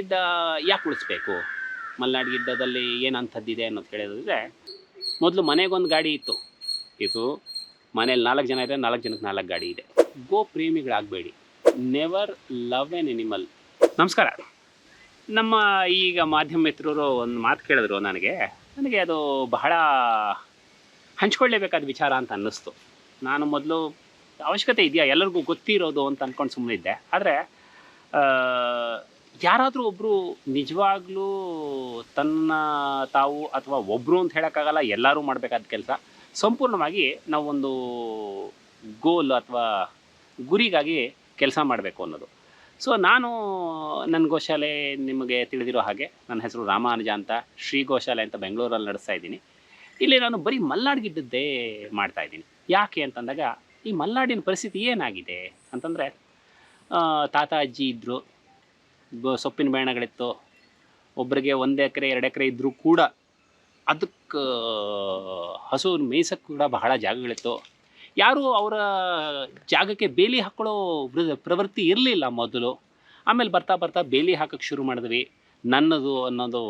ಗಿಡ್ಡ ಯಾಕೆ ಉಳಿಸ್ಬೇಕು? ಗಿಡ್ಡದಲ್ಲಿ ಏನು ಅಂಥದ್ದಿದೆ ಅನ್ನೋದು ಕೇಳಿದ್ರೆ, ಮೊದಲು ಮನೆಗೊಂದು ಗಾಡಿ ಇತ್ತು. ಇದು ಮನೇಲಿ ನಾಲ್ಕು ಜನ ಇದೆ ನಾಲ್ಕು ಜನಕ್ಕೆ ನಾಲ್ಕು ಗಾಡಿ ಇದೆ. ಗೋ ಪ್ರೇಮಿಗಳಾಗಬೇಡಿ. ನೆವರ್ ಲವ್ ಎನ್ ಎನಿಮಲ್ ನಮಸ್ಕಾರ. ನಮ್ಮ ಈಗ ಮಾಧ್ಯಮ ಮಿತ್ರರು ಒಂದು ಮಾತು ಕೇಳಿದ್ರು ನನಗೆ. ನನಗೆ ಅದು ಬಹಳ ಹಂಚ್ಕೊಳ್ಳೇಬೇಕಾದ ವಿಚಾರ ಅಂತ ಅನ್ನಿಸ್ತು. ನಾನು ಮೊದಲು ಅವಶ್ಯಕತೆ ಇದೆಯಾ? ಎಲ್ಲರಿಗೂ ಗೊತ್ತಿರೋದು ಅಂತ ಅಂದ್ಕೊಂಡು ಸುಮ್ಮನಿದ್ದೆ ಆದರೆ ಯಾರಾದರೂ ಒಬ್ಬರು ನಿಜವಾಗ್ಲೂ ತನ್ನ ತಾವು ಅಥವಾ ಒಬ್ಬರು ಅಂತ ಹೇಳೋಕ್ಕಾಗಲ್ಲ, ಎಲ್ಲರೂ ಮಾಡಬೇಕಾದ ಕೆಲಸ. ಸಂಪೂರ್ಣವಾಗಿ ನಾವೊಂದು ಗೋಲ್ ಅಥವಾ ಗುರಿಗಾಗಿ ಕೆಲಸ ಮಾಡಬೇಕು ಅನ್ನೋದು. ಸೊ ನಾನು ನನ್ನ ಗೋಶಾಲೆ ನಿಮಗೆ ತಿಳಿದಿರೋ ಹಾಗೆ, ನನ್ನ ಹೆಸರು ರಾಮಾನುಜ ಅಂತ, ಶ್ರೀ ಗೋಶಾಲೆ ಅಂತ ಬೆಂಗಳೂರಲ್ಲಿ ನಡೆಸ್ತಾ ಇದ್ದೀನಿ. ಇಲ್ಲಿ ನಾನು ಬರೀ ಮಲ್ನಾಡ್ ಗಿಡ್ಡದ್ದೇ ಮಾಡ್ತಾ ಇದ್ದೀನಿ. ಯಾಕೆ ಅಂತಂದಾಗ, ಈ ಮಲ್ನಾಡಿನ ಪರಿಸ್ಥಿತಿ ಏನಾಗಿದೆ ಅಂತಂದರೆ ತಾತ ಅಜ್ಜಿ ಇದ್ದರು ಬ ಸೊಪ್ಪಿನ ಬೇಣಗಳಿತ್ತು ಒಬ್ಬರಿಗೆ ಒಂದು ಎಕರೆ, ಎರಡು ಎಕರೆ ಇದ್ದರೂ ಕೂಡ ಅದಕ್ಕೆ, ಹಸು ಮೇಯ್ಸಕ್ಕೆ ಕೂಡ ಬಹಳ ಜಾಗಗಳಿತ್ತು. ಯಾರೂ ಅವರ ಜಾಗಕ್ಕೆ ಬೇಲಿ ಹಾಕ್ಕೊಳ್ಳೋ ಪ್ರವೃತ್ತಿ ಇರಲಿಲ್ಲ ಮೊದಲು. ಆಮೇಲೆ ಬರ್ತಾ ಬರ್ತಾ ಬೇಲಿ ಹಾಕಕ್ಕೆ ಶುರು ಮಾಡಿದ್ವಿ. ನನ್ನದು ಅನ್ನೋದು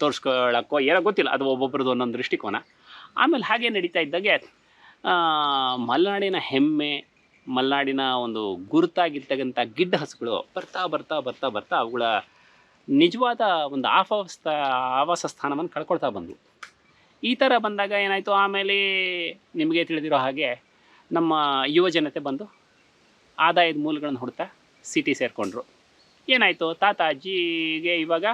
ತೋರಿಸ್ಕೊಳ್ಳೋಕ್ಕೋ ಏನೋ ಗೊತ್ತಿಲ್ಲ, ಅದು ಒಬ್ಬೊಬ್ರದ್ದು ಒಂದೊಂದು ದೃಷ್ಟಿಕೋನ. ಆಮೇಲೆ ಹಾಗೆ ನಡೀತಾ ಇದ್ದಾಗೆ ಮಲೆನಾಡಿನ ಹೆಮ್ಮೆ ಮಲೆನಾಡಿನ ಒಂದು ಗುರುತಾಗಿರ್ತಕ್ಕಂಥ ಗಿಡ್ಡ ಹಸುಗಳು ಬರ್ತಾ ಬರ್ತಾ ಬರ್ತಾ ಬರ್ತಾ ಅವುಗಳ ನಿಜವಾದ ಒಂದು ಆವಾಸ ಆವಾಸ ಸ್ಥಾನವನ್ನು ಕಳ್ಕೊಳ್ತಾ ಬಂದವು. ಈ ಥರ ಬಂದಾಗ ಏನಾಯಿತು? ಆಮೇಲೆ ನಿಮಗೆ ತಿಳಿದಿರೋ ಹಾಗೆ ನಮ್ಮ ಯುವ ಜನತೆ ಬಂದು ಆದಾಯದ ಮೂಲಗಳನ್ನು ಹುಡ್ತಾ ಸಿಟಿ ಸೇರಿಕೊಂಡ್ರು. ಏನಾಯಿತು? ತಾತ ಅಜ್ಜಿಗೆ ಇವಾಗ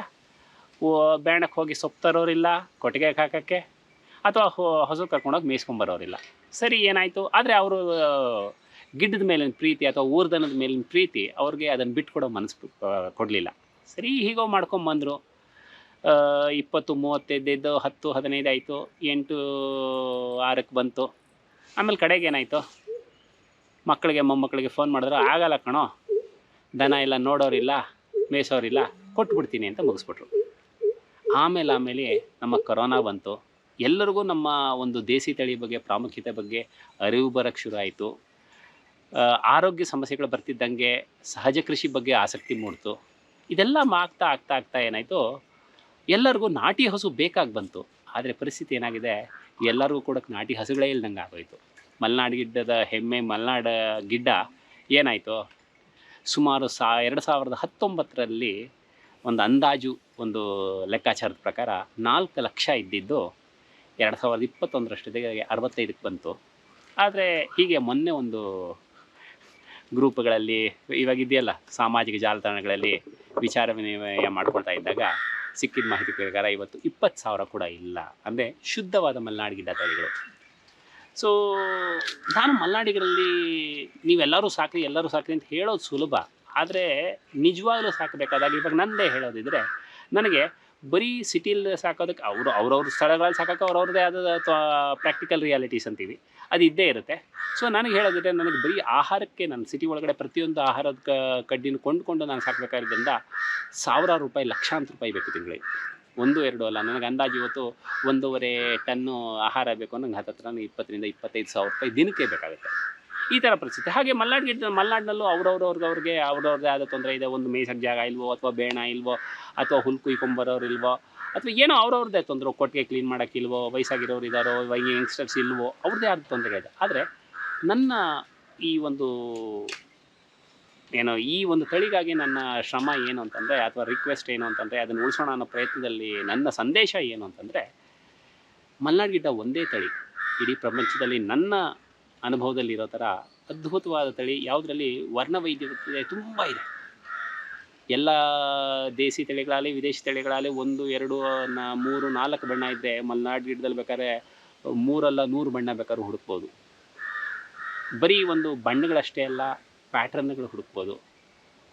ಬೇಣಕ್ಕೆ ಹೋಗಿ ಸೊಪ್ಪು ತರೋರಿಲ್ಲ, ಕೊಟ್ಟಿಗೆ ಹಾಕೋಕ್ಕೆ, ಅಥವಾ ಹೊ- ಹಸು ಕರ್ಕೊಂಡೋಗಿ ಮೇಯ್ಸ್ಕೊಂಬರೋರಿಲ್ಲ ಸರಿ, ಏನಾಯಿತು? ಆದರೆ ಅವರು ಗಿಡ್ಡದ ಮೇಲಿನ ಪ್ರೀತಿ ಅಥವಾ ಊರ್ದನದ ಮೇಲಿನ ಪ್ರೀತಿ ಅವ್ರಿಗೆ ಅದನ್ನು ಬಿಟ್ಕೊಡೋ ಮನಸ್ಸು ಕೊಡಲಿಲ್ಲ. ಸರಿ, ಹೀಗೋ ಮಾಡ್ಕೊಂಬಂದರು. ಇಪ್ಪತ್ತು, ಮೂವತ್ತೈದು ಹತ್ತು, ಹದಿನೈದು ಆಯಿತು. ಎಂಟು, ಆರಕ್ಕೆ ಬಂತು. ಆಮೇಲೆ ಕಡೆಗೆ ಏನಾಯಿತು? ಮಕ್ಕಳಿಗೆ, ಮೊಮ್ಮಕ್ಕಳಿಗೆ ಫೋನ್ ಮಾಡಿದ್ರು, ಆಗಲ್ಲ ಕಣೋ. ದನ ಇಲ್ಲ ನೋಡೋರಿಲ್ಲ, ಮೇಯ್ಸೋರಿಲ್ಲ, ಕೊಟ್ಬಿಡ್ತೀನಿ ಅಂತ ಮುಗಿಸ್ಬಿಟ್ರು. ಆಮೇಲೆ ಆಮೇಲೆ ನಮ್ಮ ಕೊರೋನಾ ಬಂತು. ಎಲ್ಲರಿಗೂ ನಮ್ಮ ಒಂದು ದೇಸಿ ತಳಿ ಬಗ್ಗೆ, ಪ್ರಾಮುಖ್ಯತೆ ಬಗ್ಗೆ ಅರಿವು ಬರೋಕ್ಕೆ ಶುರು ಆಯಿತು. ಆರೋಗ್ಯ ಸಮಸ್ಯೆಗಳು ಬರ್ತಿದ್ದಂಗೆ ಸಹಜ ಕೃಷಿ ಬಗ್ಗೆ ಆಸಕ್ತಿ ಮೂಡ್ತು. ಇದೆಲ್ಲ ಆಗ್ತಾ ಆಗ್ತಾ ಆಗ್ತಾ ಏನಾಯಿತು? ಎಲ್ಲರಿಗೂ ನಾಟಿ ಹಸು ಬೇಕಾಗಿ ಬಂತು. ಆದರೆ ಪರಿಸ್ಥಿತಿ ಏನಾಗಿದೆ? ಎಲ್ಲರಿಗೂ ಕೂಡ ನಾಟಿ ಹಸುಗಳೇ ಇಲ್ದಂಗೆ ಆಗೋಯ್ತು. ಮಲೆನಾಡು ಗಿಡ್ಡದ ಹೆಮ್ಮೆ, ಮಲೆನಾಡ ಗಿಡ್ಡ ಏನಾಯಿತು? ಸುಮಾರು ಸಾ, ಎರಡು ಸಾವಿರದ ಹತ್ತೊಂಬತ್ತರಲ್ಲಿ ಒಂದು ಅಂದಾಜು, ಒಂದು ಲೆಕ್ಕಾಚಾರದ ಪ್ರಕಾರ ನಾಲ್ಕು ಲಕ್ಷ ಇದ್ದಿದ್ದು ಎರಡು ಸಾವಿರದ ಇಪ್ಪತ್ತೊಂದರಷ್ಟೊತ್ತಿಗೆ ಅರವತ್ತೈದಕ್ಕೆ ಬಂತು. ಆದರೆ ಹೀಗೆ ಮೊನ್ನೆ ಒಂದು ಗ್ರೂಪ್ಗಳಲ್ಲಿ ಇವಾಗ ಇದೆಯಲ್ಲ, ಸಾಮಾಜಿಕ ಜಾಲತಾಣಗಳಲ್ಲಿ ವಿಚಾರ ವಿನಿಮಯ ಮಾಡ್ಕೊಳ್ತಾ ಇದ್ದಾಗ ಸಿಕ್ಕಿದ ಮಾಹಿತಿ ಪ್ರಕಾರ ಇವತ್ತು ಇಪ್ಪತ್ತು ಸಾವಿರ ಕೂಡ ಇಲ್ಲ ಅಂದರೆ ಶುದ್ಧವಾದ ಮಲೆನಾಡು ಗಿಡ ತಳಿಗಳು ಸೊ ನಾನು ಮಲೆನಾಡಿಗರಲ್ಲಿ ನೀವೆಲ್ಲರೂ ಸಾಕ್ರಿ, ಎಲ್ಲರೂ ಸಾಕ್ರಿ ಅಂತ ಹೇಳೋದು ಸುಲಭ. ಆದರೆ ನಿಜವಾಗ್ಲೂ ಸಾಕಬೇಕಾದಾಗ ಇವಾಗ ನಂದೇ ಹೇಳೋದಿದ್ರೆ ನನಗೆ ಬರೀ ಸಿಟಿಲಿ ಸಾಕೋದಕ್ಕೆ ಅವರು ಅವ್ರವ್ರ ಸ್ಥಳಗಳಲ್ಲಿ ಸಾಕೋಕೆ ಅವ್ರವ್ರದ್ದೇ ಆದ ಪ್ರಾಕ್ಟಿಕಲ್ ರಿಯಾಲಿಟೀಸ್ ಅಂತೀವಿ. ಅದು ಇದ್ದೇ ಇರುತ್ತೆ. ಸೊ ನನಗೆ ಹೇಳೋದಿದ್ರೆ ನನಗೆ ಬರೀ ಆಹಾರಕ್ಕೆ, ನಾನು ಸಿಟಿ ಒಳಗಡೆ ಪ್ರತಿಯೊಂದು ಆಹಾರದ ಕಡ್ಡಿನ ಕೊಂಡುಕೊಂಡು ನಾನು ಸಾಕಬೇಕಾಗಿದ್ದರಿಂದ ಸಾವಿರಾರು ರೂಪಾಯಿ, ಲಕ್ಷಾಂತರ ರೂಪಾಯಿ ಬೇಕು ತಿಂಗಳಿಗೆ. ಒಂದು, ಎರಡು ಅಲ್ಲ, ನನಗೆ ಅಂದಾಜು ಇವತ್ತು ಒಂದೂವರೆ ಟನ್ನು ಆಹಾರ ಬೇಕು ನಂಗೆ ಹತ್ತತ್ರ ಇಪ್ಪತ್ತರಿಂದ ಇಪ್ಪತ್ತೈದು ಸಾವಿರ ರೂಪಾಯಿ ದಿನಕ್ಕೆ ಬೇಕಾಗುತ್ತೆ. ಈ ಥರ ಪರಿಸ್ಥಿತಿ. ಹಾಗೆ ಮಲ್ನಾಡಿಗೆ ಮಲೆನಾಡಿನಲ್ಲೂ ಅವ್ರವ್ರವ್ರಿಗೆ, ಅವ್ರಿಗೆ, ಅವ್ರವ್ರದ್ದೇ ಆದ ತೊಂದರೆ ಇದೆ. ಒಂದು ಮೇಯ್ಸಕ್ಕೆ ಜಾಗ ಇಲ್ವೋ, ಅಥವಾ ಬೇಣ ಇಲ್ವೋ, ಅಥವಾ ಹುಲ್ ಕುಯ್ಕೊಂಬರೋರು ಇಲ್ವೋ ಅಥವಾ ಏನೋ ಅವ್ರವ್ರದ್ದೇ ತೊಂದರೆ ಕೊಟ್ಟಿಗೆ ಕ್ಲೀನ್ ಮಾಡೋಕ್ಕಿಲ್ವೋ ವಯಸ್ಸಾಗಿರೋರು ಇದ್ದಾರೋ ಯಂಗ್ಸ್ಟರ್ಸ್ ಇಲ್ವೋ, ಅವ್ರದ್ದೇ ಆದ ತೊಂದರೆ ಇದೆ. ಆದರೆ ನನ್ನ ಈ ಒಂದು ಏನೋ ಈ ಒಂದು ತಳಿಗಾಗಿ ನನ್ನ ಶ್ರಮ ಏನು ಅಂತಂದರೆ, ಅಥವಾ ರಿಕ್ವೆಸ್ಟ್ ಏನು ಅಂತಂದರೆ, ಅದನ್ನು ಉಳಿಸೋಣ ಅನ್ನೋ ಪ್ರಯತ್ನದಲ್ಲಿ ನನ್ನ ಸಂದೇಶ ಏನು ಅಂತಂದರೆ, ಮಲ್ನಾಡ್ ಗಿಡ್ಡ ಒಂದೇ ತಳಿ. ಇಡೀ ಪ್ರಪಂಚದಲ್ಲಿ ನನ್ನ ಅನುಭವದಲ್ಲಿರೋ ಥರ ಅದ್ಭುತವಾದ ತಳಿ. ಯಾವುದರಲ್ಲಿ ವರ್ಣವೈದ್ಯತೆ ತುಂಬ ಇದೆ. ಎಲ್ಲ ದೇಸಿ ತಳಿಗಳಾಗಲಿ, ವಿದೇಶಿ ತಳಿಗಳಾಗಲಿ ಒಂದು, ಎರಡು, ನಾ, ಮೂರು, ನಾಲ್ಕು ಬಣ್ಣ ಇದ್ದರೆ ಮಲೆನಾಡು ಗಿಡದಲ್ಲಿ ಬೇಕಾದ್ರೆ ಮೂರಲ್ಲ ನೂರು ಬಣ್ಣ ಬೇಕಾದ್ರೆ ಹುಡುಕ್ಬೋದು. ಬರೀ ಒಂದು ಬಣ್ಣಗಳಷ್ಟೇ ಅಲ್ಲ ಪ್ಯಾಟ್ರನ್ಗಳು ಹುಡುಕ್ಬೋದು.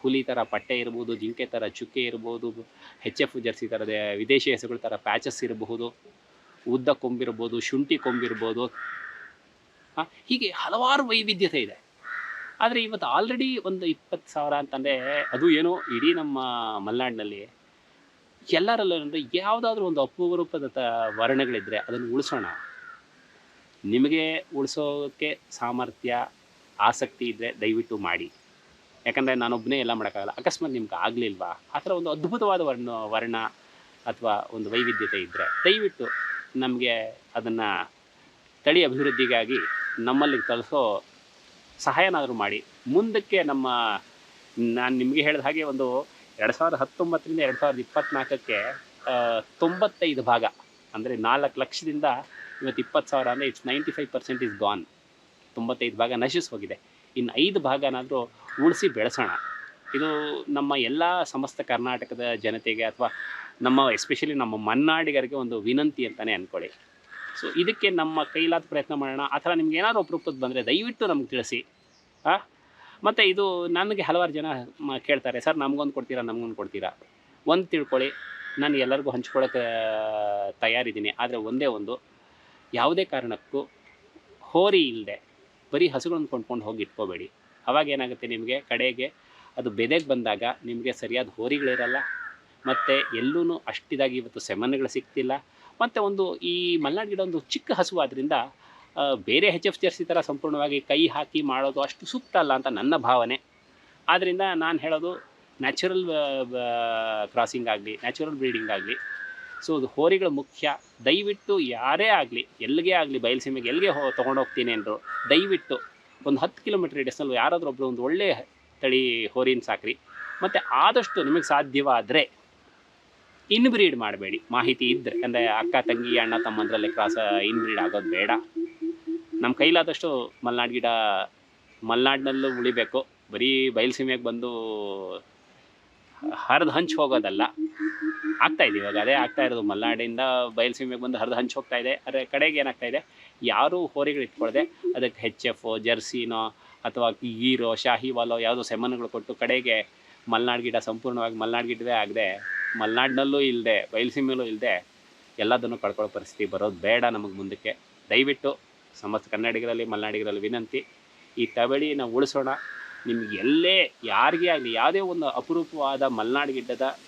ಹುಲಿ ಥರ ಪಟ್ಟೆ ಇರ್ಬೋದು, ಜಿಂಕೆ ಥರ ಚುಕ್ಕೆ ಇರ್ಬೋದು ಹೆಚ್ ಎಫ್ ಜರ್ಸಿ ಥರದ ವಿದೇಶಿ ಹೆಸರುಗಳ ಥರ ಪ್ಯಾಚಸ್ ಇರಬಹುದು, ಉದ್ದ ಕೊಂಬಿರ್ಬೋದು, ಶುಂಠಿ ಕೊಂಬಿರ್ಬೋದು. ಹೀಗೆ ಹಲವಾರು ವೈವಿಧ್ಯತೆ ಇದೆ. ಆದರೆ ಇವತ್ತು ಆಲ್ರೆಡಿ ಒಂದು ಇಪ್ಪತ್ತು ಸಾವಿರ ಅಂತಂದರೆ ಅದು ಏನೋ ಇಡೀ ನಮ್ಮ ಮಲೆನಾಡಿನಲ್ಲಿ ಎಲ್ಲರಲ್ಲೂ ಅಂದರೆ ಯಾವುದಾದ್ರೂ ಒಂದು ಅಪರೂಪದ ವರ್ಣಗಳಿದ್ದರೆ ಅದನ್ನು ಉಳಿಸೋಣ. ನಿಮಗೆ ಉಳಿಸೋಕ್ಕೆ ಸಾಮರ್ಥ್ಯ, ಆಸಕ್ತಿ ಇದ್ದರೆ ದಯವಿಟ್ಟು ಮಾಡಿ. ಯಾಕಂದರೆ ನಾನೊಬ್ಬನೇ ಎಲ್ಲ ಮಾಡೋಕ್ಕಾಗಲ್ಲ. ಅಕಸ್ಮಾತ್ ನಿಮ್ಗೆ ಆಗಲಿಲ್ವಾ? ಆ ಥರ ಒಂದು ಅದ್ಭುತವಾದ ವರ್ಣ ವರ್ಣ ಅಥವಾ ಒಂದು ವೈವಿಧ್ಯತೆ ಇದ್ದರೆ ದಯವಿಟ್ಟು ನಮಗೆ ಅದನ್ನು ತಳಿ ಅಭಿವೃದ್ಧಿಗಾಗಿ ನಮ್ಮಲ್ಲಿ ತಲುಸೋ ಸಹಾಯನಾದರೂ ಮಾಡಿ. ಮುಂದಕ್ಕೆ ನಮ್ಮ, ನಾನು ನಿಮಗೆ ಹೇಳಿದ ಹಾಗೆ ಒಂದು ಎರಡು ಸಾವಿರದ ಹತ್ತೊಂಬತ್ತರಿಂದ ಎರಡು ಸಾವಿರದ ಇಪ್ಪತ್ತ್ನಾಲ್ಕಕ್ಕೆ ತೊಂಬತ್ತೈದು ಭಾಗ, ಅಂದರೆ ನಾಲ್ಕು ಲಕ್ಷದಿಂದ ಇವತ್ತು ಇಪ್ಪತ್ತು ಸಾವಿರ ಅಂದರೆ it's ninety five percent is gone ತೊಂಬತ್ತೈದು ಭಾಗ ನಶಿಸಿ ಹೋಗಿದೆ ಇನ್ನು ಐದು ಭಾಗನಾದರೂ ಉಳಿಸಿ ಬೆಳೆಸೋಣ. ಇದು ನಮ್ಮ ಎಲ್ಲ ಸಮಸ್ತ ಕರ್ನಾಟಕದ ಜನತೆಗೆ ಅಥವಾ ನಮ್ಮ ಎಸ್ಪೆಷಲಿ ನಮ್ಮ ಮನ್ನಾಡಿಗರಿಗೆ ಒಂದು ವಿನಂತಿ ಅಂತಲೇ ಅಂದ್ಕೊಳ್ಳಿ ಸೊ ಇದಕ್ಕೆ ನಮ್ಮ ಕೈಲಾದ ಪ್ರಯತ್ನ ಮಾಡೋಣ. ಥರ ನಿಮ್ಗೆ ಏನಾದರೂ ಅಪರೂಪದ ಬಂದರೆ ದಯವಿಟ್ಟು ನಮ್ಗೆ ತಿಳಿಸಿ. ಹಾಂ ಮತ್ತು ಇದು ನನಗೆ ಹಲವಾರು ಜನ ಕೇಳ್ತಾರೆ, ಸರ್, ನಮಗೊಂದು ಕೊಡ್ತೀರಾ ನಮಗೊಂದು ಕೊಡ್ತೀರಾ? ಒಂದು ತಿಳ್ಕೊಳ್ಳಿ, ನಾನು ಎಲ್ಲರಿಗೂ ಹಂಚ್ಕೊಳ್ಳೋಕೆ ತಯಾರಿದ್ದೀನಿ. ಆದರೆ ಒಂದೇ ಒಂದು, ಯಾವುದೇ ಕಾರಣಕ್ಕೂ ಹೋರಿ ಇಲ್ಲದೆ ಬರೀ ಹಸುಗಳನ್ನು ಕೊಂಡ್ಕೊಂಡು ಹೋಗಿ ಇಟ್ಕೋಬೇಡಿ. ಅವಾಗ ಏನಾಗುತ್ತೆ ನಿಮಗೆ? ಕಡೆಗೆ ಅದು ಬೆದೆಗೆ ಬಂದಾಗ ನಿಮಗೆ ಸರಿಯಾದ ಹೋರಿಗಳಿರಲ್ಲ. ಮತ್ತು ಎಲ್ಲೂ ಅಷ್ಟಿದಾಗಿ ಇವತ್ತು ಸೆಮನ್ಗಳು ಸಿಗ್ತಿಲ್ಲ. ಮತ್ತು ಒಂದು ಈ ಮಲ್ನಾಡ್ ಗಿಡ ಒಂದು ಚಿಕ್ಕ ಹಸುವಾದ್ರಿಂದ ಬೇರೆ ಹೆಚ್ ಎಫ್ ಜರ್ಸಿ ಥರ ಸಂಪೂರ್ಣವಾಗಿ ಕೈ ಹಾಕಿ ಮಾಡೋದು ಅಷ್ಟು ಸೂಕ್ತ ಅಲ್ಲ ಅಂತ ನನ್ನ ಭಾವನೆ. ಆದ್ದರಿಂದ ನಾನು ಹೇಳೋದು ನ್ಯಾಚುರಲ್ ಕ್ರಾಸಿಂಗ್ ಆಗಲಿ ನ್ಯಾಚುರಲ್ ಬ್ರೀಡಿಂಗ್ ಆಗಲಿ. ಸೊ ಅದು ಹೋರಿಗಳು ಮುಖ್ಯ. ದಯವಿಟ್ಟು ಯಾರೇ ಆಗಲಿ ಎಲ್ಲಿಗೆ ಆಗಲಿ, ಬಯಲುಸೀಮೆಗೆ ಎಲ್ಲಿಗೆ ಹೋ, ತೊಗೊಂಡೋಗ್ತೀನಿ ಅಂದರು, ದಯವಿಟ್ಟು ಒಂದು ಹತ್ತು ಕಿಲೋಮೀಟ್ರ್ ರೇಡಿಯಸ್ನಲ್ಲಿ ಯಾರಾದರೂ ಒಬ್ಬರು ಒಂದು ಒಳ್ಳೆಯ ತಳಿ ಹೋರಿನ ಸಾಕ್ರಿ. ಮತ್ತು ಆದಷ್ಟು ನಿಮಗೆ ಸಾಧ್ಯವಾದರೆ ಇನ್ಬ್ರೀಡ್ ಮಾಡಬೇಡಿ. ಮಾಹಿತಿ ಇದ್ದರೆ ಅಂದರೆ ಅಕ್ಕ, ತಂಗಿ, ಅಣ್ಣ, ತಮ್ಮಂದ್ರಲ್ಲಿ ಕ್ರಾಸ್ ಇನ್ಬ್ರೀಡ್ ಆಗೋದು ಬೇಡ. ನಮ್ಮ ಕೈಲಾದಷ್ಟು ಮಲೆನಾಡು ಗಿಡ ಮಲೆನಾಡಿನಲ್ಲೂ ಉಳಿಬೇಕು. ಬರೀ ಬಯಲುಸೀಮೆಗೆ ಬಂದು ಹರಿದು ಹಂಚಿ ಹೋಗೋದಲ್ಲ. ಆಗ್ತಾ ಇದೆ ಇವಾಗ. ಅದೇ ಆಗ್ತಾ ಇರೋದು. ಮಲೆನಾಡಿಂದ ಬಯಲುಸೀಮೆಗೆ ಬಂದು ಹರಿದು ಹಂಚಿ ಹೋಗ್ತಾ ಇದೆ. ಆದರೆ ಕಡೆಗೆ ಏನಾಗ್ತಾ ಇದೆ? ಯಾರೂ ಹೋರಿಗಳು ಇಟ್ಕೊಳ್ಳದೆ ಅದಕ್ಕೆ ಹೆಚ್ ಎಫ್ ಜರ್ಸಿನೋ ಅಥವಾ ಗೀರೋ ಶಾಹಿವಾಲೋ ಯಾವುದೋ ಸೆಮನ್ಗಳು ಕೊಟ್ಟು ಕಡೆಗೆ ಮಲೆನಾಡು ಗಿಡ ಸಂಪೂರ್ಣವಾಗಿ ಮಲೆನಾಡು ಗಿಡವೇ ಆಗದೆ ಮಲೆನಾಡಿನಲ್ಲೂ ಇಲ್ಲದೆ ಬಯಲುಸೀಮೆಯಲ್ಲೂ ಇಲ್ಲದೆ ಎಲ್ಲದನ್ನು ಕಳ್ಕೊಳ್ಳೋ ಪರಿಸ್ಥಿತಿ ಬರೋದು ಬೇಡ ನಮಗೆ ಮುಂದಕ್ಕೆ. ದಯವಿಟ್ಟು ಸಮಸ್ತ ಕನ್ನಡಿಗರಲ್ಲಿ, ಮಲೆನಾಡಿಗರಲ್ಲಿ ವಿನಂತಿ. ಈ ತವಳಿನ ಉಳಿಸೋಣ. ನಿಮ್ಗೆ ಎಲ್ಲೇ, ಯಾರಿಗೇ ಆಗಲಿ, ಯಾವುದೇ ಒಂದು ಅಪರೂಪವಾದ ಮಲೆನಾಡು ಗಿಡ್ಡದ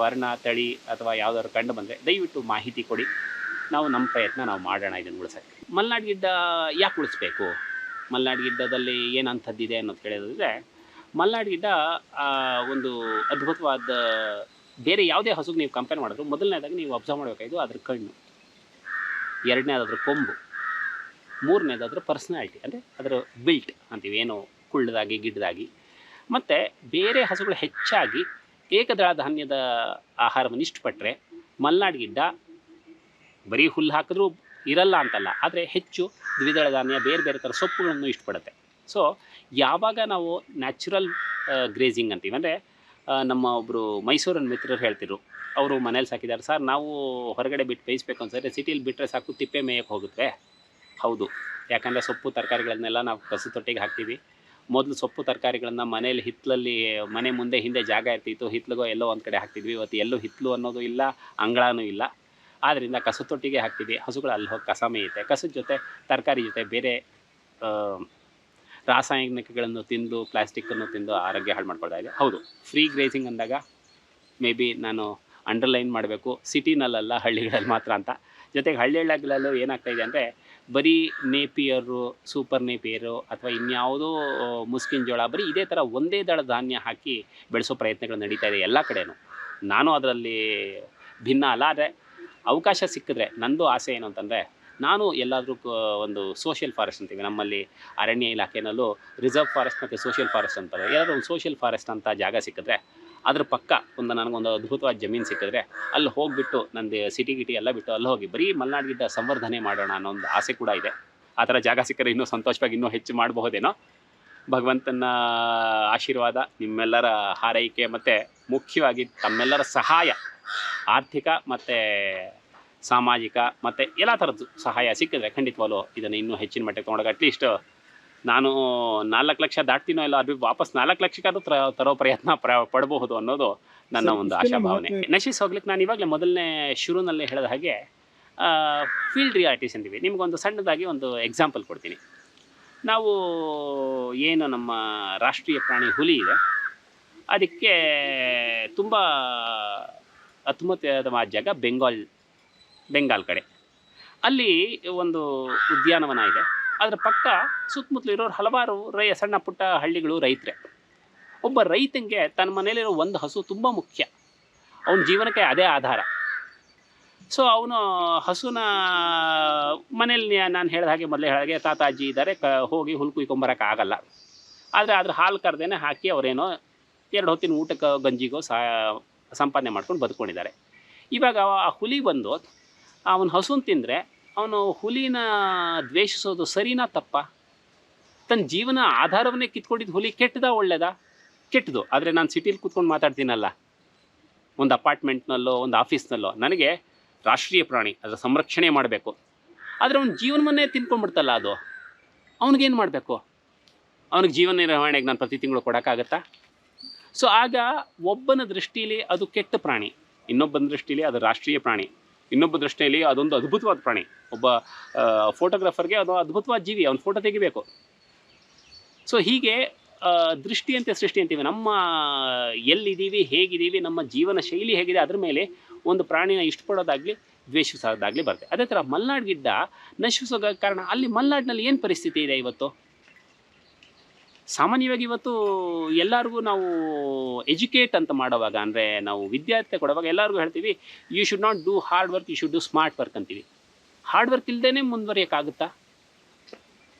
ವರ್ಣ, ತಳಿ ಅಥವಾ ಯಾವುದಾದ್ರು ಕಂಡು ಬಂದರೆ ದಯವಿಟ್ಟು ಮಾಹಿತಿ ಕೊಡಿ. ನಾವು ನಮ್ಮ ಪ್ರಯತ್ನ ನಾವು ಮಾಡೋಣ ಇದನ್ನು ಉಳಿಸೋಕ್ಕೆ. ಮಲೆನಾಡು ಗಿಡ್ಡ ಯಾಕೆ ಉಳಿಸ್ಬೇಕು? ಮಲೆನಾಡು ಗಿಡ್ಡದಲ್ಲಿ ಏನು ಅಂಥದ್ದಿದೆ ಅನ್ನೋದು ಕೇಳಿದ್ರೆ, ಮಲೆನಾಡು ಗಿಡ್ಡ ಒಂದು ಅದ್ಭುತವಾದ ಬೇರೆ ಯಾವುದೇ ಹಸುಗೆ ನೀವು ಕಂಪೇರ್ ಮಾಡಿದ್ರು ಮೊದಲನೇದಾಗಿ ನೀವು ಅಬ್ಸರ್ವ್ ಮಾಡಬೇಕಾಯಿತು ಅದ್ರ ಕಣ್ಣು. ಎರಡನೇದಾದ್ರ ಕೊಂಬು. ಮೂರನೇದಾದ್ರ ಪರ್ಸ್ನಾಲಿಟಿ ಅಂದರೆ ಅದರ ಬಿಲ್ಟ್ ಅಂತೀವಿ, ಏನು ಕುಳ್ಳದಾಗಿ, ಗಿಡ್ಡದಾಗಿ. ಮತ್ತು ಬೇರೆ ಹಸುಗಳು ಹೆಚ್ಚಾಗಿ ಏಕದಳ ಧಾನ್ಯದ ಆಹಾರವನ್ನು ಇಷ್ಟಪಟ್ಟರೆ ಮಲ್ನಾಡು ಗಿಡ್ಡ, ಬರೀ ಹುಲ್ಲು ಹಾಕಿದ್ರೂ ಇರಲ್ಲ ಅಂತಲ್ಲ, ಆದರೆ ಹೆಚ್ಚು ದ್ವಿದಳ ಧಾನ್ಯ, ಬೇರೆ ಬೇರೆ ಥರ ಸೊಪ್ಪುಗಳನ್ನು ಇಷ್ಟಪಡುತ್ತೆ. ಸೊ ಯಾವಾಗ ನಾವು ನ್ಯಾಚುರಲ್ ಗ್ರೇಜಿಂಗ್ ಅಂತೀವಿ, ಅಂದರೆ ನಮ್ಮ ಒಬ್ಬರು ಮೈಸೂರಿನ ಮಿತ್ರರು ಹೇಳ್ತಿದ್ರು. ಅವರು ಮನೇಲಿ ಸಾಕಿದ್ದಾರೆ. ಸರ್, ನಾವು ಹೊರಗಡೆ ಬಿಟ್ಟು ಬೇಯಿಸ್ಬೇಕು ಅನ್ಸಿದ್ರೆ ಸಿಟಿಲಿ ಬಿಟ್ಟರೆ ಸಾಕು, ತಿಪ್ಪೆ ಮೇಯಕ್ಕೆ ಹೋಗುತ್ತೆ. ಹೌದು. ಯಾಕಂದರೆ ಸೊಪ್ಪು ತರಕಾರಿಗಳನ್ನೆಲ್ಲ ನಾವು ಕಸು ತೊಟ್ಟಿಗೆ ಹಾಕ್ತೀವಿ. ಮೊದಲು ಸೊಪ್ಪು ತರಕಾರಿಗಳನ್ನು ಮನೇಲಿ ಹಿತ್ತಲಲ್ಲಿ ಮನೆ ಮುಂದೆ ಹಿಂದೆ ಜಾಗ ಇರ್ತಿತ್ತು. ಹಿತ್ತಲಿಗೋ ಎಲ್ಲೋ ಒಂದು ಕಡೆ ಹಾಕ್ತಿದ್ವಿ. ಇವತ್ತು ಎಲ್ಲೂ ಹಿತ್ತಲು ಅನ್ನೋದು ಇಲ್ಲ, ಅಂಗಳನೂ ಇಲ್ಲ. ಆದ್ದರಿಂದ ಕಸು ತೊಟ್ಟಿಗೆ ಹಾಕ್ತೀವಿ ಹಸುಗಳು ಅಲ್ಲಿ ಹೋಗಿ ಕಸ ಮೇಯುತ್ತೆ. ಕಸದ ಜೊತೆ ತರಕಾರಿ ಜೊತೆ ಬೇರೆ ರಾಸಾಯನಿಕಗಳನ್ನು ತಿಂದು, ಪ್ಲಾಸ್ಟಿಕ್ಕನ್ನು ತಿಂದು ಆರೋಗ್ಯ ಹಾಳು ಮಾಡ್ಕೊಳ್ತಾ ಇದೆ. ಹೌದು ಫ್ರೀ ಗ್ರೇಸಿಂಗ್ ಅಂದಾಗ ಮೇ ಬಿ ನಾನು ಅಂಡರ್ಲೈನ್ ಮಾಡಬೇಕು ಸಿಟಿನಲ್ಲ ಹಳ್ಳಿಗಳಲ್ಲಿ ಮಾತ್ರ ಅಂತ. ಜೊತೆಗೆ ಹಳ್ಳಿ ಹಳ್ಳಿಗಳಲ್ಲೂ ಏನಾಗ್ತಾ ಇದೆ ಅಂದರೆ ಬರೀ ನೇಪಿಯರು ಸೂಪರ್ ನೇಪಿಯರು ಅಥವಾ ಇನ್ಯಾವುದೋ ಮುಸ್ಕಿನ ಜೋಳ, ಬರೀ ಇದೇ ಥರ ಒಂದೇ ದಳ ಧಾನ್ಯ ಹಾಕಿ ಬೆಳೆಸೋ ಪ್ರಯತ್ನಗಳು ನಡೀತಾ ಇದೆ ಎಲ್ಲ ಕಡೆನೂ. ನಾನು ಅದರಲ್ಲಿ ಭಿನ್ನ ಅಲ್ಲ, ಆದರೆ ಅವಕಾಶ ಸಿಕ್ಕಿದ್ರೆ ನಂದು ಆಸೆ ಏನು ಅಂತಂದರೆ ನಾನು ಎಲ್ಲಾದರೂ ಒಂದು ಸೋಷಿಯಲ್ ಫಾರೆಸ್ಟ್ ಅಂತೀವಿ. ನಮ್ಮಲ್ಲಿ ಅರಣ್ಯ ಇಲಾಖೆಯಲ್ಲೂ ರಿಸರ್ವ್ ಫಾರೆಸ್ಟ್ ಮತ್ತು ಸೋಷಿಯಲ್ ಫಾರೆಸ್ಟ್ ಅಂತಾರೆ. ಏನಾದರೂ ಒಂದು ಸೋಷಿಯಲ್ ಫಾರೆಸ್ಟ್ ಅಂತ ಜಾಗ ಸಿಕ್ಕಿದ್ರೆ, ಅದ್ರ ಪಕ್ಕ ಒಂದು ನನಗೊಂದು ಅದ್ಭುತವಾದ ಜಮೀನು ಸಿಕ್ಕಿದ್ರೆ, ಅಲ್ಲಿ ಹೋಗಿಬಿಟ್ಟು ನಂದು ಸಿಟಿ ಗಿಟಿ ಎಲ್ಲ ಬಿಟ್ಟು ಅಲ್ಲಿ ಹೋಗಿ ಬರೀ ಮಲೆನಾಡು ಗಿಡ್ಡ ಸಂವರ್ಧನೆ ಮಾಡೋಣ ಅನ್ನೋ ಒಂದು ಆಸೆ ಕೂಡ ಇದೆ. ಆ ಥರ ಜಾಗ ಸಿಕ್ಕರೆ ಇನ್ನೂ ಸಂತೋಷವಾಗಿ ಇನ್ನೂ ಹೆಚ್ಚು ಮಾಡಬಹುದೇನೋ? ಭಗವಂತನ ಆಶೀರ್ವಾದ, ನಿಮ್ಮೆಲ್ಲರ ಹಾರೈಕೆ ಮತ್ತು ಮುಖ್ಯವಾಗಿ ತಮ್ಮೆಲ್ಲರ ಸಹಾಯ, ಆರ್ಥಿಕ ಮತ್ತು ಸಾಮಾಜಿಕ ಮತ್ತು ಎಲ್ಲ ಥರದ್ದು ಸಹಾಯ ಸಿಕ್ಕಿದ್ರೆ ಖಂಡಿತವಾಗ್ಲೂ ಇದನ್ನು ಇನ್ನೂ ಹೆಚ್ಚಿನ ಮಟ್ಟಕ್ಕೆ ತೊಗೊಂಡಾಗ ಅಟ್ಲೀಸ್ಟ್ ನಾನು ನಾಲ್ಕು ಲಕ್ಷ ದಾಟ್ತೀನೋ ಇಲ್ಲ ಅದು ವಾಪಸ್ ನಾಲ್ಕು ಲಕ್ಷಕ್ಕಾದ್ರೂ ತರ ತರೋ ಪ್ರಯತ್ನ ಪ್ರ ಪಡಬಹುದು ಅನ್ನೋದು ನನ್ನ ಒಂದು ಆಶಾಭಾವನೆ. ನಶಿಸ್ ಹೋಗ್ಲಿಕ್ಕೆ ನಾನು ಇವಾಗಲೇ ಮೊದಲನೇ ಶುರುನಲ್ಲೇ ಹೇಳಿದ ಹಾಗೆ ಫೀಲ್ಡ್ ರಿಯಾಲಿಟೀಸ್ ಅಂತೀವಿ ನಿಮಗೊಂದು ಸಣ್ಣದಾಗಿ ಒಂದು ಎಕ್ಸಾಂಪಲ್ ಕೊಡ್ತೀನಿ. ನಾವು ಏನು ನಮ್ಮ ರಾಷ್ಟ್ರೀಯ ಪ್ರಾಣಿ ಹುಲಿ ಇದೆ. ಅದಕ್ಕೆ ತುಂಬ ಅತ್ಯುತ್ತಮವಾದ ಜಾಗ ಬೆಂಗಾಲ್ ಬೆಂಗಾಲ್ ಕಡೆ. ಅಲ್ಲಿ ಒಂದು ಉದ್ಯಾನವನ ಇದೆ. ಅದರ ಪಕ್ಕ ಸುತ್ತಮುತ್ತಲು ಇರೋರು ಹಲವಾರು ರೈ ಸಣ್ಣ ಪುಟ್ಟ ಹಳ್ಳಿಗಳು ರೈತರೆ. ಒಬ್ಬ ರೈತನಿಗೆ ತನ್ನ ಮನೇಲಿರೋ ಒಂದು ಹಸು ತುಂಬ ಮುಖ್ಯ. ಅವನ ಜೀವನಕ್ಕೆ ಅದೇ ಆಧಾರ. ಸೊ ಅವನು ಹಸುನ ಮನೇಲಿ ನಾನು ಹೇಳಿದ ಹಾಗೆ ಮೊದಲೇ ಹೇಳಿದಾಗೆ ತಾತ ಅಜ್ಜಿ ಇದ್ದಾರೆ. ಕ, ಹೋಗಿ ಹುಲ್ ಕುಯ್ಕೊಂಬರಕ್ಕೆ ಆಗಲ್ಲ. ಆದರೆ ಅದ್ರ ಹಾಲು ಕರೆದೇನೆ ಹಾಕಿ ಅವರೇನೋ ಎರಡು ಹೊತ್ತಿನ ಊಟಕ್ಕೆ, ಗಂಜಿಗೋ ಸಾ, ಸಂಪಾದನೆ ಮಾಡ್ಕೊಂಡು ಬದುಕೊಂಡಿದ್ದಾರೆ. ಇವಾಗ ಆ ಹುಲಿ ಬಂದು ಅವನ ಹಸುನ್ ತಿಂದರೆ ಅವನು ಹುಲಿನ ದ್ವೇಷಿಸೋದು ಸರಿನಾ ತಪ್ಪ? ತನ್ನ ಜೀವನ ಆಧಾರವನ್ನೇ ಕಿತ್ಕೊಂಡಿದ್ದು ಹುಲಿ ಕೆಟ್ಟದ ಒಳ್ಳೇದ? ಕೆಟ್ಟದು. ಆದರೆ ನಾನು ಸಿಟಿಲಿ ಕೂತ್ಕೊಂಡು ಮಾತಾಡ್ತೀನಲ್ಲ. ಒಂದು ಅಪಾರ್ಟ್ಮೆಂಟ್ನಲ್ಲೋ, ಒಂದು ಆಫೀಸ್ನಲ್ಲೋ, ನನಗೆ ರಾಷ್ಟ್ರೀಯ ಪ್ರಾಣಿ, ಅದರ ಸಂರಕ್ಷಣೆ ಮಾಡಬೇಕು. ಆದರೆ ಅವ್ನ ಜೀವನವನ್ನೇ ತಿನ್ಕೊಂಡ್ಬಿಡ್ತಲ್ಲ ಅದು. ಅವನಿಗೇನು ಮಾಡಬೇಕು? ಅವನಿಗೆ ಜೀವನ ನಿರ್ವಹಣೆಗೆ ನಾನು ಪ್ರತಿ ತಿಂಗಳು ಕೊಡೋಕ್ಕಾಗತ್ತಾ? ಸೊ ಆಗ ಒಬ್ಬನ ದೃಷ್ಟಿಯಲ್ಲಿ ಅದು ಕೆಟ್ಟ ಪ್ರಾಣಿ. ಇನ್ನೊಬ್ಬನ ದೃಷ್ಟಿಯಲ್ಲಿ ಅದು ರಾಷ್ಟ್ರೀಯ ಪ್ರಾಣಿ. ಇನ್ನೊಬ್ಬ ದೃಷ್ಟಿಯಲ್ಲಿ ಅದೊಂದು ಅದ್ಭುತವಾದ ಪ್ರಾಣಿ. ಒಬ್ಬ ಫೋಟೋಗ್ರಾಫರ್ಗೆ ಅದು ಅದ್ಭುತವಾದ ಜೀವಿ, ಅವ್ನ ಫೋಟೋ ತೆಗಿಬೇಕು. ಸೊ ಹೀಗೆ ದೃಷ್ಟಿಯಂತೆ ಸೃಷ್ಟಿ ಅಂತೀವಿ. ನಮ್ಮ ಎಲ್ಲಿದ್ದೀವಿ, ಹೇಗಿದ್ದೀವಿ, ನಮ್ಮ ಜೀವನ ಶೈಲಿ ಹೇಗಿದೆ, ಅದ್ರ ಮೇಲೆ ಒಂದು ಪ್ರಾಣಿನ ಇಷ್ಟಪಡೋದಾಗಲಿ ದ್ವೇಷಿಸೋದಾಗಲಿ ಬರುತ್ತೆ. ಅದೇ ಥರ ಮಲ್ನಾಡ್ ಗಿಡ್ಡ ನಶಿಸೋ ಕಾರಣ, ಅಲ್ಲಿ ಮಲ್ನಾಡಿನಲ್ಲಿ ಏನು ಪರಿಸ್ಥಿತಿ ಇದೆ ಇವತ್ತು? ಸಾಮಾನ್ಯವಾಗಿ ಇವತ್ತು ಎಲ್ಲರಿಗೂ ನಾವು ಎಜುಕೇಟ್ ಅಂತ ಮಾಡುವಾಗ, ಅಂದರೆ ನಾವು ವಿದ್ಯಾರ್ಥಿ ಕೊಡುವಾಗ ಎಲ್ಲರಿಗೂ ಹೇಳ್ತೀವಿ you should not do hard work you should do smart work ಅಂತೀವಿ. ಹಾರ್ಡ್ ವರ್ಕ್ ಇಲ್ಲದೇ ಮುಂದುವರಿಯೋಕ್ಕಾಗುತ್ತಾ?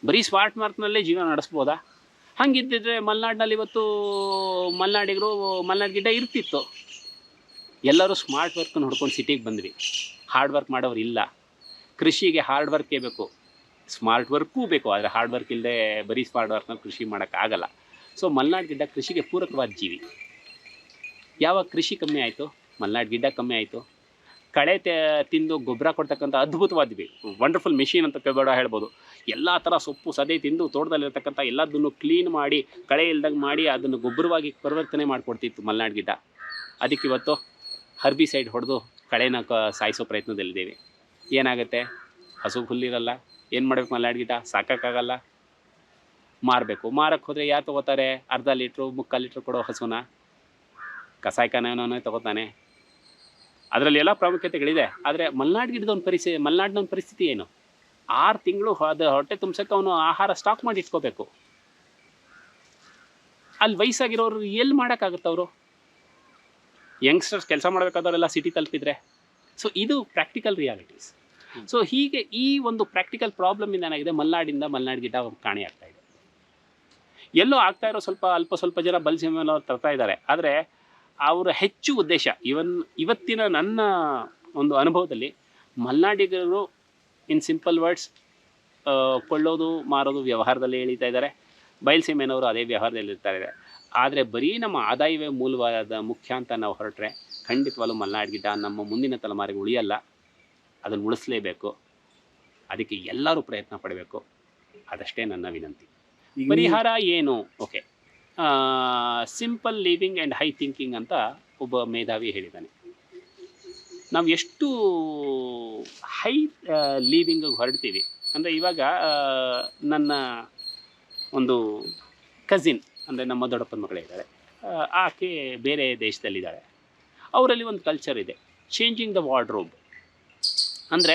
ಬರೀ ಸ್ಮಾರ್ಟ್ ವರ್ಕ್ನಲ್ಲೇ ಜೀವನ ನಡೆಸ್ಬೋದಾ? ಹಂಗಿದ್ದಿದ್ರೆ ಮಲೆನಾಡಿನಲ್ಲಿ ಇವತ್ತು ಮಲೆನಾಡಿಗರು ಮಲೆನಾಡು ಗಿಡ ಇರ್ತಿತ್ತು. ಎಲ್ಲರೂ ಸ್ಮಾರ್ಟ್ ವರ್ಕನ್ನು ಹುಡ್ಕೊಂಡು ಸಿಟಿಗೆ ಬಂದ್ವಿ. ಹಾರ್ಡ್ ವರ್ಕ್ ಮಾಡೋರು ಇಲ್ಲ ಕೃಷಿಗೆ ಹಾರ್ಡ್ ವರ್ಕೇ ಬೇಕು. ಸ್ಮಾರ್ಟ್ ವರ್ಕೂ ಬೇಕು, ಆದರೆ ಹಾರ್ಡ್ ವರ್ಕ್ ಇಲ್ಲದೆ ಬರೀ ಸ್ಮಾರ್ಟ್ ವರ್ಕ್ನಲ್ಲಿ ಕೃಷಿ ಮಾಡೋಕ್ಕಾಗಲ್ಲ. ಸೊ ಮಲೆನಾಡು ಗಿಡ್ಡ ಕೃಷಿಗೆ ಪೂರಕವಾದ ಜೀವಿ. ಯಾವಾಗ ಕೃಷಿ ಕಮ್ಮಿ ಆಯಿತು, ಮಲೆನಾಡು ಗಿಡ್ಡ ಕಮ್ಮಿ ಆಯಿತು, ಕಳೆ ತಿಂದು ಗೊಬ್ಬರ ಕೊಡ್ತಕ್ಕಂಥ ಅದ್ಭುತವಾದ್ವಿ ವಂಡರ್ಫುಲ್ ಮೆಷಿನ್ ಅಂತ ಬೇಡ ಹೇಳ್ಬೋದು. ಎಲ್ಲ ಥರ ಸೊಪ್ಪು, ಸದೆ ತಿಂದು ತೋಟದಲ್ಲಿರ್ತಕ್ಕಂಥ ಎಲ್ಲದನ್ನು ಕ್ಲೀನ್ ಮಾಡಿ, ಕಳೆ ಇಲ್ದಂಗೆ ಮಾಡಿ ಅದನ್ನು ಗೊಬ್ಬರವಾಗಿ ಪರಿವರ್ತನೆ ಮಾಡಿಕೊಡ್ತಿತ್ತು ಮಲೆನಾಡು ಗಿಡ್ಡ ಅದಕ್ಕೆ ಇವತ್ತು ಹರ್ಬಿಸೈಡ್ ಹೊಡೆದು ಕಳೆನ ಕ, ಸಾಯಿಸೋ ಪ್ರಯತ್ನದಲ್ಲಿದ್ದೇವೆ. ಏನಾಗುತ್ತೆ? ಹಸು ಹುಲ್ಲಿರಲ್ಲ. ಏನು ಮಾಡ್ಬೇಕು ಮಲ್ನಾಡ್ ಗಿಡ? ಸಾಕೋಕ್ಕಾಗಲ್ಲ. ಮಾರಬೇಕು. ಮಾರಕ್ಕೆ ಹೋದರೆ ಯಾರು ತೊಗೋತಾರೆ? ಅರ್ಧ ಲೀಟ್ರು, ಮುಕ್ಕಾಲು ಲೀಟ್ರ್ ಕೊಡೋ ಹಸುನ. ಕಸಾಯಿಖಾನೆಯವನೇ ತೊಗೋತಾನೆ. ಅದರಲ್ಲಿ ಎಲ್ಲ ಪ್ರಾಮುಖ್ಯತೆಗಳಿದೆ. ಆದರೆ ಮಲ್ನಾಡ್ ಗಿಡದ ಒಂದು ಪರಿಸ್ಥಿತಿ ಮಲ್ನಾಡಿನ ಒಂದು ಪರಿಸ್ಥಿತಿ ಏನು? ಆರು ತಿಂಗಳು ಅದು ಹೊಟ್ಟೆ ತುಂಬಸಕ್ಕೆ ಅವನು ಆಹಾರ ಸ್ಟಾಕ್ ಮಾಡಿ ಇಟ್ಕೋಬೇಕು. ಅಲ್ಲಿ ವಯಸ್ಸಾಗಿರೋರು ಎಲ್ಲಿ ಮಾಡೋಕ್ಕಾಗುತ್ತೆ ಅವರು? ಯಂಗ್ಸ್ಟರ್ಸ್ ಕೆಲಸ ಮಾಡಬೇಕಾದವರೆಲ್ಲ ಸಿಟಿ ತಲುಪಿದ್ರೆ. ಸೊ ಇದು ಪ್ರಾಕ್ಟಿಕಲ್ ರಿಯಾಲಿಟೀಸ್ ಸೊ ಹೀಗೆ ಈ ಒಂದು ಪ್ರಾಕ್ಟಿಕಲ್ ಪ್ರಾಬ್ಲಮ್ ಇಂದ ಏನಾಗಿದೆ? ಮಲ್ನಾಡಿಂದ ಮಲ್ನಾಡ್ ಗಿಡ ಕಾಣೆಯಾಗ್ತಾ ಇದೆ. ಎಲ್ಲೋ ಆಗ್ತಾ ಇರೋ ಸ್ವಲ್ಪ ಅಲ್ಪ ಸ್ವಲ್ಪ ಜನ ಅವರು ತರ್ತಾ ಇದ್ದಾರೆ. ಆದರೆ ಅವರ ಹೆಚ್ಚು ಉದ್ದೇಶ, ಇವನ್, ಇವತ್ತಿನ ನನ್ನ ಒಂದು ಅನುಭವದಲ್ಲಿ ಮಲ್ನಾಡಿಗರು ಇನ್ ಸಿಂಪಲ್ ವರ್ಡ್ಸ್ ಕೊಳ್ಳೋದು, ಮಾರೋದು ವ್ಯವಹಾರದಲ್ಲಿ ಎಳೀತಾ ಇದ್ದಾರೆ. ಬಯಲುಸೀಮೆನವರು ಅದೇ ವ್ಯವಹಾರದಲ್ಲಿ ಇರ್ತಾರೆ ಆದರೆ ಬರೀ ನಮ್ಮ ಆದಾಯವೇ ಮೂಲವಾದ ಮುಖ್ಯ ಅಂತ ನಾವು ಹೊರಟ್ರೆ ಖಂಡಿತವಾಗ್ಲೂ ಮಲ್ನಾಡ್ ಗಿಡ್ಡ ನಮ್ಮ ಮುಂದಿನ ತಲೆಮಾರಿಗೆ ಉಳಿಯಲ್ಲ. ಅದನ್ನು ಉಳಿಸ್ಲೇಬೇಕು. ಅದಕ್ಕೆ ಎಲ್ಲರೂ ಪ್ರಯತ್ನ ಪಡಬೇಕು. ಅದಷ್ಟೇ ನನ್ನ ವಿನಂತಿ. ಪರಿಹಾರ ಏನು? Okay. Simple living and high thinking ಅಂತ ಒಬ್ಬ ಮೇಧಾವಿ ಹೇಳಿದ್ದಾನೆ. ನಾವು ಎಷ್ಟು ಹೈ ಲೀವಿಂಗ್ ಹೊರಡ್ತೀವಿ. ಅಂದರೆ ಇವಾಗ ನನ್ನ ಒಂದು ಕಸಿನ್ ಅಂದರೆ ನಮ್ಮ ದೊಡ್ಡಪ್ಪನ ಮಗಳಿದ್ದಾರೆ ಆಕೆ ಬೇರೆ ದೇಶದಲ್ಲಿದ್ದಾಳೆ. ಅವರಲ್ಲಿ ಒಂದು ಕಲ್ಚರ್ ಇದೆ. ಚೇಂಜಿಂಗ್ ದ ವಾರ್ಡ್ರೋಬ್ ಅಂದರೆ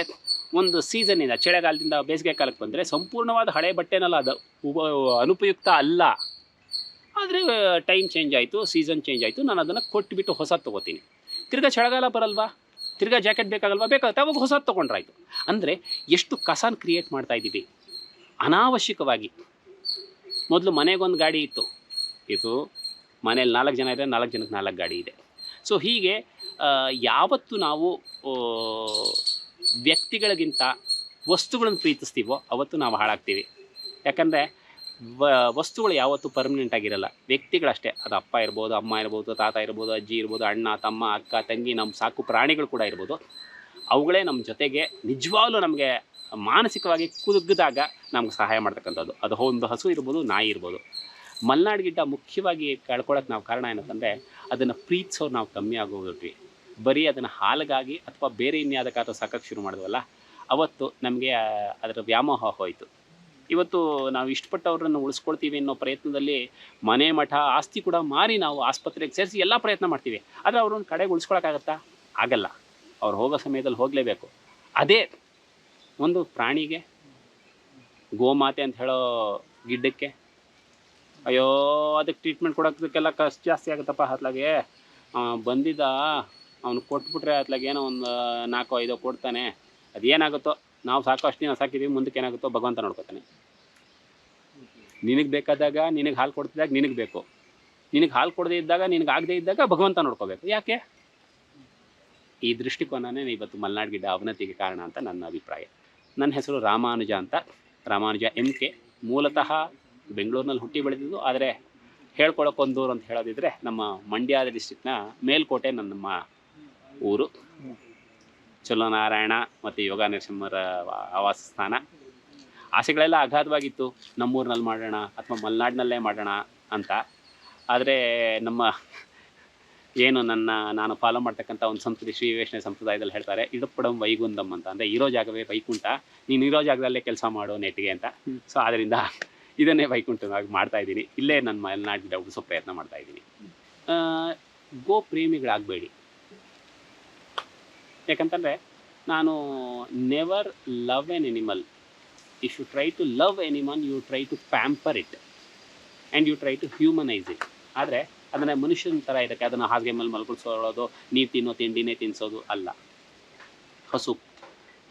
ಒಂದು ಸೀಸನ್ ಇದೆ. ಚಳಿಗಾಲದಿಂದ ಬೇಸಿಗೆ ಕಾಲಕ್ಕೆ ಬಂದರೆ ಸಂಪೂರ್ಣವಾದ ಹಳೆ ಬಟ್ಟೆನಲ್ಲ ಅದು. ಅನುಪಯುಕ್ತ ಅಲ್ಲ. ಆದರೆ ಟೈಮ್ ಚೇಂಜ್ ಆಯಿತು ಸೀಸನ್ ಚೇಂಜ್ ಆಯಿತು. ನಾನು ಅದನ್ನು ಕೊಟ್ಬಿಟ್ಟು ಹೊಸ ತೊಗೋತೀನಿ. ತಿರ್ಗಾ ಚಳಿಗಾಲ ಬರಲ್ವಾ? ತಿರ್ಗಾ ಜಾಕೆಟ್ ಬೇಕಾಗಲ್ವಾ? ಬೇಕಾಗುತ್ತೆ. ಅವಾಗ ಹೊಸದು ತೊಗೊಂಡ್ರಾಯ್ತು. ಅಂದರೆ ಎಷ್ಟು ಕಸನ ಕ್ರಿಯೇಟ್ ಮಾಡ್ತಾ ಇದ್ದೀವಿ. ಅನಾವಶ್ಯಕವಾಗಿ. ಮೊದಲು ಮನೆಗೊಂದು ಗಾಡಿ ಇತ್ತು. ಇದು ಮನೇಲಿ ನಾಲ್ಕು ಜನ ಇದೆ ನಾಲ್ಕು ಜನಕ್ಕೆ ನಾಲ್ಕು ಗಾಡಿ ಇದೆ. ಸೊ ಹೀಗೆ ಯಾವತ್ತು ನಾವು ವ್ಯಕ್ತಿಗಳಿಗಿಂತ ವಸ್ತುಗಳನ್ನು ಪ್ರೀತಿಸ್ತೀವೋ ಅವತ್ತು ನಾವು ಹಾಳಾಗ್ತೀವಿ. ಯಾಕಂದರೆ ವ, ವಸ್ತುಗಳು ಯಾವತ್ತೂ ಪರ್ಮನೆಂಟ್ ಆಗಿರಲ್ಲ. ವ್ಯಕ್ತಿಗಳಷ್ಟೇ. ಅದು ಅಪ್ಪ ಇರ್ಬೋದು, ಅಮ್ಮ ಇರ್ಬೋದು, ತಾತ ಇರ್ಬೋದು, ಅಜ್ಜಿ ಇರ್ಬೋದು, ಅಣ್ಣ, ತಮ್ಮ, ಅಕ್ಕ, ತಂಗಿ ನಮ್ಮ ಸಾಕು ಪ್ರಾಣಿಗಳು ಕೂಡ ಇರ್ಬೋದು. ಅವುಗಳೇ ನಮ್ಮ ಜೊತೆಗೆ ನಿಜವಾಗ್ಲೂ ನಮಗೆ ಮಾನಸಿಕವಾಗಿ ಕುಗ್ಗಿದಾಗ ನಮ್ಗೆ ಸಹಾಯ ಮಾಡ್ತಕ್ಕಂಥದ್ದು. ಅದು ಒಂದು ಹಸು ಇರ್ಬೋದು, ನಾಯಿ ಇರ್ಬೋದು. ಮಲ್ನಾಡು ಮುಖ್ಯವಾಗಿ ಕಳ್ಕೊಳ್ಳೋಕೆ ನಾವು ಕಾರಣ ಏನಂತಂದರೆ, ಅದನ್ನು ಪ್ರೀತಿಸೋರು ನಾವು ಕಮ್ಮಿ ಆಗೋಗ್ಬಿಟ್ವಿ. ಬರೀ ಅದನ್ನು ಹಾಲಿಗಾಗಿ ಅಥವಾ ಬೇರೆ ಇನ್ಯಾವುದಕ್ಕಾದ್ರೂ ಸಾಕಕ್ಕೆ ಶುರು ಮಾಡಿದ್ವಲ್ಲ, ಅವತ್ತು ನಮಗೆ ಅದರ ವ್ಯಾಮೋಹ ಹೋಯಿತು. ಇವತ್ತು ನಾವು ಇಷ್ಟಪಟ್ಟವ್ರನ್ನು ಉಳಿಸ್ಕೊಳ್ತೀವಿ ಅನ್ನೋ ಪ್ರಯತ್ನದಲ್ಲಿ ಮನೆ ಮಠ, ಆಸ್ತಿ ಕೂಡ ಮಾರಿ ನಾವು ಆಸ್ಪತ್ರೆಗೆ ಸೇರಿಸಿ ಎಲ್ಲ ಪ್ರಯತ್ನ ಮಾಡ್ತೀವಿ. ಆದರೆ ಅವ್ರನ್ನ ಕಡೆಗೆ ಉಳಿಸ್ಕೊಳಕ್ಕಾಗತ್ತಾ ಆಗಲ್ಲ. ಅವ್ರು ಹೋಗೋ ಸಮಯದಲ್ಲಿ ಹೋಗಲೇಬೇಕು. ಅದೇ ಒಂದು ಪ್ರಾಣಿಗೆ, ಗೋಮಾತೆ ಅಂತ ಹೇಳೋ ಗಿಡ್ಡಕ್ಕೆ, ಅಯ್ಯೋ ಅದಕ್ಕೆ ಟ್ರೀಟ್ಮೆಂಟ್ ಕೊಡೋದಕ್ಕೆಲ್ಲ ಖರ್ಚು ಜಾಸ್ತಿ ಆಗುತ್ತಪ್ಪ ಹತ್ಲಾಗೆ. ಬಂದಿದ್ದ? ಅವ್ನು ಕೊಟ್ಬಿಟ್ರೆ ಅತ್ಲಾಗ ಏನೋ ಒಂದು ನಾಲ್ಕು ಐದೋ ಕೊಡ್ತಾನೆ. ಅದೇನಾಗುತ್ತೋ, ನಾವು ಸಾಕು ಅಷ್ಟು ದಿನ ಸಾಕಿದ್ದೀವಿ ಮುಂದಕ್ಕೆ ಏನಾಗುತ್ತೋ ಭಗವಂತ ನೋಡ್ಕೊತಾನೆ. ನಿನಗೆ ಬೇಕಾದಾಗ ನಿನಗೆ ಹಾಲು ಕೊಡ್ತಿದ್ದಾಗ ನಿನಗೆ ಬೇಕು. ನಿನಗೆ ಹಾಲು ಕೊಡದೇ ಇದ್ದಾಗ ನಿನಗೆ ಆಗದೆ ಇದ್ದಾಗ ಭಗವಂತ ನೋಡ್ಕೋಬೇಕು. ಯಾಕೆ? ಈ ದೃಷ್ಟಿಕೋನನೇ ಇವತ್ತು ಮಲೆನಾಡು ಗಿಡ್ಡ ಅವನತಿಗೆ ಕಾರಣ ಅಂತ ನನ್ನ ಅಭಿಪ್ರಾಯ. ನನ್ನ ಹೆಸರು ರಾಮಾನುಜ ಅಂತ. Ramanuja M K. ಮೂಲತಃ ಬೆಂಗಳೂರಿನಲ್ಲಿ ಹುಟ್ಟಿ ಬೆಳೆದಿದ್ದು, ಆದರೆ ಹೇಳ್ಕೊಳಕ್ಕೊಂದೂರು ಅಂತ ಹೇಳೋದಿದ್ರೆ ನಮ್ಮ ಮಂಡ್ಯದ ಡಿಸ್ಟಿಕ್ನ ಮೇಲ್ಕೋಟೆ ನನ್ನ ಊರು. ಚಲೋನಾರಾಯಣ ಮತ್ತು ಯೋಗ ನರಸಿಂಹರ ಆವಾಸ ಸ್ಥಾನ. ಆಸೆಗಳೆಲ್ಲ ಅಗಾಧವಾಗಿತ್ತು. ನಮ್ಮೂರಿನಲ್ಲಿ ಮಾಡೋಣ ಅಥವಾ ಮಲೆನಾಡಿನಲ್ಲೇ ಮಾಡೋಣ ಅಂತ. ಆದರೆ ನಮ್ಮ ಏನು ನನ್ನ, ನಾನು ಫಾಲೋ ಮಾಡ್ತಕ್ಕಂಥ ಒಂದು ಸಂಸ್ಕೃತಿ ಶ್ರೀ ಸಂಪ್ರದಾಯದಲ್ಲಿ ಹೇಳ್ತಾರೆ ಇಡಪಡಂ ವೈಗುಂದಂ ಅಂತ. ಅಂದರೆ ಇರೋ ಜಾಗವೇ ವೈಕುಂಠ, ನೀನು ಇರೋ ಜಾಗದಲ್ಲೇ ಕೆಲಸ ಮಾಡೋ ನೆಟ್ಟಿಗೆ ಅಂತ. ಸೊ ಆದ್ದರಿಂದ ಇದನ್ನೇ ವೈಕುಂಠವಾಗಿ ಮಾಡ್ತಾ ಇದ್ದೀನಿ. ಇಲ್ಲೇ ನನ್ನ ಮಲೆನಾಡಿನ ಉಳಿಸೋ ಪ್ರಯತ್ನ ಮಾಡ್ತಾ ಇದ್ದೀನಿ. ಗೋಪ್ರೇಮಿಗಳಾಗಬೇಡಿ. ಯಾಕಂತಂದರೆ ನಾನು never love an animal you should try to love animal you try to pamper it and you try to humanise it ಆದರೆ ಅದನ್ನು ಮನುಷ್ಯನ ಥರ ಇದಕ್ಕೆ ಅದನ್ನು ಹಾಸಿಗೆ ಮೇಲೆ ಮಲ್ಕೊಳ್ಸೋದು ನೀರು ತಿನ್ನೋ ತಿಂಡಿನೇ ತಿನ್ನಿಸೋದು ಅಲ್ಲ. ಹಸು.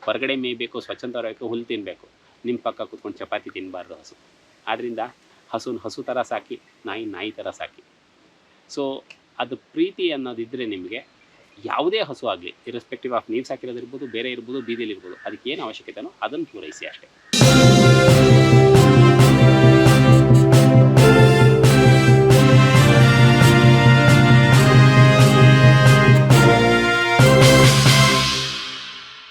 ಹೊರಗಡೆ ಮೇಯಬೇಕು ಸ್ವಚ್ಛಂದರಬೇಕು ಹುಲ್ಲು ತಿನ್ನಬೇಕು ನಿಮ್ಮ ಪಕ್ಕ ಕೂತ್ಕೊಂಡು ಚಪಾತಿ ತಿನ್ನಬಾರ್ದು ಹಸು. ಆದ್ದರಿಂದ ಹಸುನ ಹಸು ಥರ ಸಾಕಿ, ನಾಯಿ ನಾಯಿ ಥರ ಸಾಕಿ. ಸೊ ಅದು ಪ್ರೀತಿ ಅನ್ನೋದಿದ್ದರೆ ನಿಮಗೆ ಯಾವುದೇ ಹಸು ಆಗಲಿ ಇರೆಸ್ಪೆಕ್ಟಿವ್ ಆಫ್ ನೀವು ಸಾಕಿರೋದಿರ್ಬೋದು ಬೇರೆ ಇರ್ಬೋದು ಬೀದಿಲಿರ್ಬೋದು ಅದಕ್ಕೆ ಏನು ಅವಶ್ಯಕತೆನೋ ಅದನ್ನು ಪೂರೈಸಿ ಅಷ್ಟೇ.